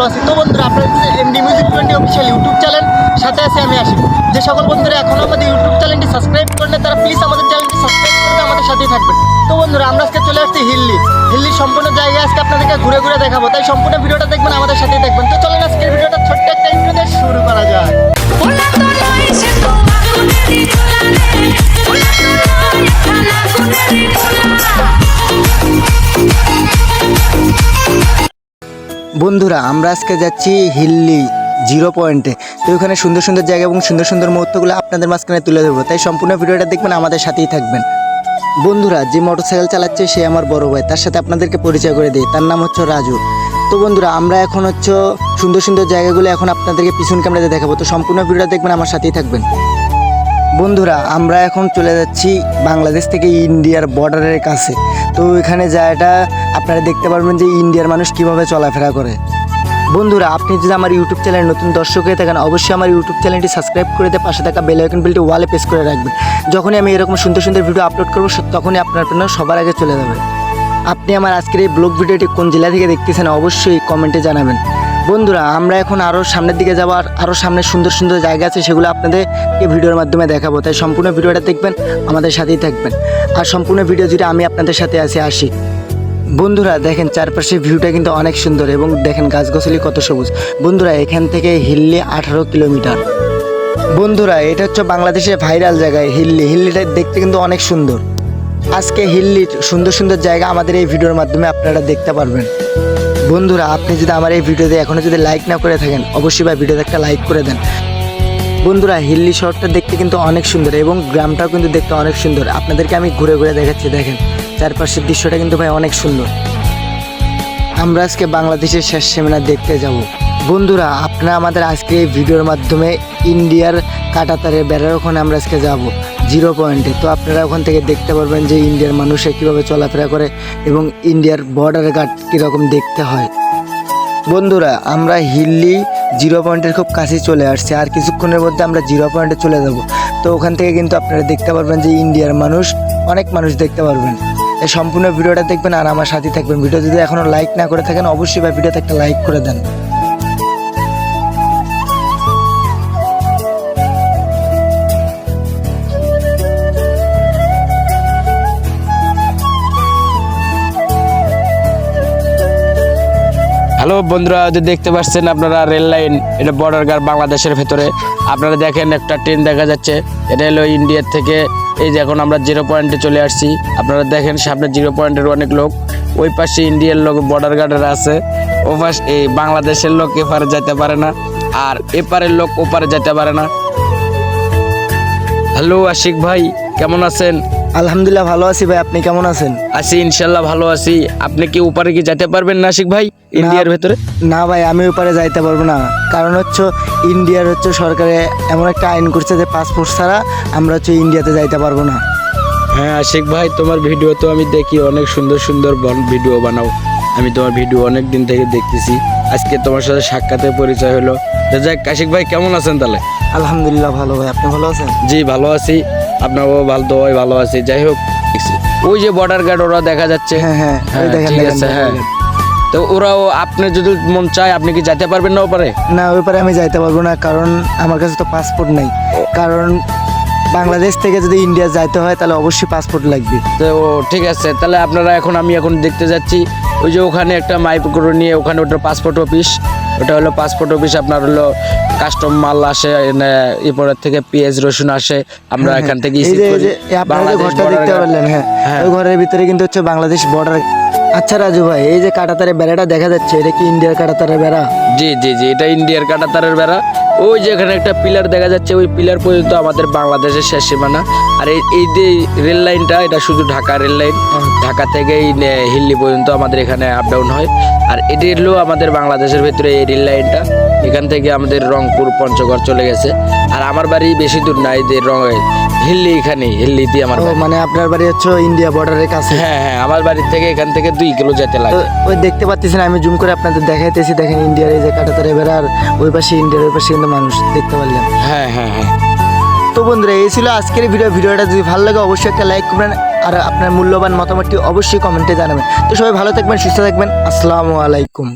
ভালো আছি। তো বন্ধুরা, আপনারা MD music twenty official YouTube channel সাথে আছে, আমি আসি যে সকল বন্ধুরা এখনও আমাদের ইউটিউব চ্যানেলটি সাবস্ক্রাইব করেন তারা প্লিজ আমাদের চ্যানেলটি সাবস্ক্রাইব করে আমাদের সাথেই থাকবেন। তো বন্ধুরা, আমরা আজকে চলে আসছি হিল্লি। হিল্লির সম্পূর্ণ জায়গায় আজকে আপনাদেরকে ঘুরে ঘুরে দেখাবো। তাই সম্পূর্ণ ভিডিওটা দেখবেন, আমাদের সাথেই দেখবেন তো চলেন আজকের ভিডিওটা ছোট্ট একটা ইন্ট্রো দিয়ে শুরু করা যায় বন্ধুরা, আমরা আজকে যাচ্ছি হিল্লি জিরো পয়েন্টে। তো ওখানে সুন্দর সুন্দর জায়গা এবং সুন্দর সুন্দর মুহূর্তগুলো আপনাদের মাঝখানে তুলে দেবো তাই সম্পূর্ণ ভিডিওটা দেখবেন, আমাদের সাথেই থাকবেন। বন্ধুরা, যে মোটরসাইকেল চালাচ্ছে সে আমার বড় ভাই, তার সাথে আপনাদেরকে পরিচয় করে দিই, তার নাম হচ্ছে রাজু। তো বন্ধুরা, আমরা এখন হচ্ছে সুন্দর সুন্দর জায়গাগুলো এখন আপনাদেরকে পিছন ক্যামেরাতে দেখাবো। তো সম্পূর্ণ ভিডিওটা দেখবেন, আমার সাথেই থাকবেন। বন্ধুরা, আমরা এখন চলে যাচ্ছি বাংলাদেশ থেকে ইন্ডিয়ার বর্ডারের কাছে। তো এখানে জায়গাটা আপনারা দেখতে পারবেন যে ইন্ডিয়ার মানুষ কীভাবে চলাফেরা করে। বন্ধুরা, আপনি যদি আমার ইউটিউব চ্যানেল নতুন দর্শক হয়ে থাকেন, অবশ্যই আমার ইউটিউব চ্যানেলটি সাবস্ক্রাইব করে দিয়ে পাশে থাকা বেল আইকন বেলটি ওয়ালে প্রেস করে রাখবেন। যখনই আমি এরকম সুন্দর সুন্দর ভিডিও আপলোড করব তখনই আপনার জন্য সবার আগে চলে যাবে। আপনি আমার আজকের এই ব্লগ ভিডিওটি কোন জেলা থেকে দেখতেছেন, অবশ্যই কমেন্টে জানাবেন। বন্ধুরা, আমরা এখন আরও সামনের দিকে যাওয়ার আরও সামনে সুন্দর সুন্দর জায়গা আছে, সেগুলো আপনাদেরকে ভিডিওর মাধ্যমে দেখাবো। তাই সম্পূর্ণ ভিডিওটা দেখবেন, আমাদের সাথেই থাকবেন। আর সম্পূর্ণ ভিডিও জুড়ে আমি আপনাদের সাথে আসি আসি। বন্ধুরা, দেখেন চারপাশে ভিউটা কিন্তু অনেক সুন্দর এবং দেখেন গাছগাছালি কত সবুজ। বন্ধুরা, এখান থেকে হিল্লি আঠারো কিলোমিটার। বন্ধুরা, এটা হচ্ছে বাংলাদেশের ভাইরাল জায়গায় হিল্লি। হিল্লিটা দেখতে কিন্তু অনেক সুন্দর। আজকে হিল্লির সুন্দর সুন্দর জায়গা আমাদের এই ভিডিওর মাধ্যমে আপনারা দেখতে পারবেন। বন্ধুরা, আপনি যদি আমার এই ভিডিওতে এখনও যদি লাইক না করে থাকেন, অবশ্যই ভাই ভিডিওতে একটা লাইক করে দেন। বন্ধুরা, হিল্লি শহরটা দেখতে কিন্তু অনেক সুন্দর এবং গ্রামটাও কিন্তু দেখতে অনেক সুন্দর। আপনাদেরকে আমি ঘুরে ঘুরে দেখাচ্ছি, দেখেন। চারপাশের দৃশ্যটা কিন্তু ভাই অনেক সুন্দর। আমরা আজকে বাংলাদেশের শেষ সেমিনার দেখতে যাব। বন্ধুরা, আপনারা আমাদের আজকে এই ভিডিওর মাধ্যমে ইন্ডিয়ার কাটাতারের বেড়ার ওখানে আমরা আজকে যাব। জিরো পয়েন্টে তো আপনারা ওখান থেকে দেখতে পারবেন যে ইন্ডিয়ার মানুষে কীভাবে চলাফেরা করে এবং ইন্ডিয়ার বর্ডার গার্ড কীরকম দেখতে হয়। বন্ধুরা, আমরা হিল্লি জিরো পয়েন্টের খুব কাছে চলে আসছি। আর কিছুক্ষণের মধ্যে আমরা জিরো পয়েন্টে চলে যাব। তো ওখান থেকে কিন্তু আপনারা দেখতে পারবেন যে ইন্ডিয়ার মানুষ, অনেক মানুষ দেখতে পারবেন। এই সম্পূর্ণ ভিডিওটা দেখবেন আর আমার সাথে থাকবেন। ভিডিও যদি এখনও লাইক না করে থাকেন, অবশ্যই ভাই, ভিডিওতে একটা লাইক করে দেন। হ্যালো বন্ধুরা যে দেখতে পাচ্ছেন আপনারা রেল লাইন এটা বর্ডার গার্ড বাংলাদেশের ভেতরে। আপনারা দেখেন একটা ট্রেন দেখা যাচ্ছে এটা হলো ইন্ডিয়ার থেকে এই যে এখন আমরা জিরো পয়েন্টে চলে আসছি। আপনারা দেখেন সামনে জিরো পয়েন্টের অনেক লোক ওই পাশে ইন্ডিয়ার লোক বর্ডার গার্ডের আছে। ও পাশ এই বাংলাদেশের লোক এপারে যেতে পারে না আর এপারের লোক ওপারে যেতে পারে না। হ্যালো আশিক ভাই কেমন আছেন? আলহামদুলিল্লাহ ভালো আছি ভাই আপনি কেমন আছেন? আছি ইনশাল্লাহ ভালো আছি। আপনি কি ওপারে কি যেতে পারবেন না আশিক ভাই? ইন্ডিয়ার ভেতরে? না ভাই আমি ওপারে যাইতে পারব না। কারণ হচ্ছে ইন্ডিয়ার হচ্ছে সরকারে এমন একটা আইন করছে যে পাসপোর্ট ছাড়া আমরা হচ্ছে ইন্ডিয়াতে যাইতে পারব না। হ্যাঁ আশিক ভাই তোমার ভিডিও তো আমি দেখি অনেক সুন্দর সুন্দর ভিডিও বানাও। আমি তোমার ভিডিও অনেক দিন থেকে দেখতেছি। আজকে তোমার সাথে সাক্ষাতে পরিচয় হলো। যাক আশিক ভাই কেমন আছেন তাহলে? আলহামদুলিল্লাহ ভালো ভাই আপনি ভালো আছেন? জি ভালো আছি। আপনারও ভালো তো ভাই ভালো আছি। যাই হোক ওই যে বর্ডার গার্ড ওরা দেখা যাচ্ছে। হ্যাঁ হ্যাঁ হ্যাঁ, ঠিক আছে, হ্যাঁ। তো ওরাও আপনি যদি মন চায় আপনি কি যেতে পারবেন না ওপারে? না ওই পারে আমি যাইতে পারব না কারণ আমার কাছে তো পাসপোর্ট নাই। কারণ বাংলাদেশ থেকে যদি ইন্ডিয়া যাইতে হয় তাহলে অবশ্যই পাসপোর্ট লাগবে। তো ঠিক আছে তাহলে আপনারা এখন আমি এখন দেখতে যাচ্ছি। ওই যে ওখানে একটা মাইক্রো নিয়ে ওখানে ওটা পাসপোর্ট অফিস ওটা হলো পাসপোর্ট অফিস আপনার হলো কাস্টম মাল আসে এরপরের থেকে পেঁয়াজ রসুন আসে। আমরা এখান থেকে এই receive যে এই করি। যে এই আপনারা যে বাংলাদেশ ঘরটা দেখতে পারলেন হ্যাঁ হ্যাঁ। ওই ঘরের ভিতরে কিন্তু হচ্ছে বাংলাদেশ বর্ডার আচ্ছা রাজু ভাই এই যে কাটাতারের বেড়াটা দেখা যাচ্ছে এটা কি ইন্ডিয়ার কাটাতারের বেড়া? জি জি জি এটা ইন্ডিয়ার কাটাতারের বেড়া। ওই যে এখানে একটা পিলার দেখা যাচ্ছে ওই পিলার পর্যন্ত আমাদের বাংলাদেশের শেষ সীমানা। আর এই এই যে রেল লাইনটা এটা শুধু ঢাকা রেল লাইন। ঢাকা থেকেই হিল্লি পর্যন্ত আমাদের এখানে আপ ডাউন হয়। আর এটি হলো আমাদের বাংলাদেশের ভেতরে এই রেল লাইনটা। এখান থেকে আমাদের রংপুর পঞ্চগড় চলে গেছে। আর আমার বাড়ি বেশি দূর না এই যে রং হিল্লি এখানে হিল্লিতে আমার মানে আপনার বাড়ি হচ্ছে ইন্ডিয়া বর্ডারের কাছে? হ্যাঁ হ্যাঁ আমার বাড়ি থেকে এখান থেকে দুই কিলো যেতে লাগে। ওই দেখতে পাচ্ছেন আমি জুম করে আপনাদের দেখাইতেছি দেখেন ইন্ডিয়ার এই যে কাটাতারে এবার আর ওই পাশে ইন্ডিয়ার ওই পাশে কিন্তু মানুষ দেখতে পারলেন হ্যাঁ হ্যাঁ হ্যাঁ। তো বন্ধুরা এই ছিল আজকের ভিডিও ভিডিওটা যদি ভালো লাগে অবশ্যই একটা লাইক করবেন আর আপনার মূল্যবান মতামতটি অবশ্যই কমেন্টে জানাবেন। তো সবাই ভালো থাকবেন সুস্থ থাকবেন। আসসালামু আলাইকুম।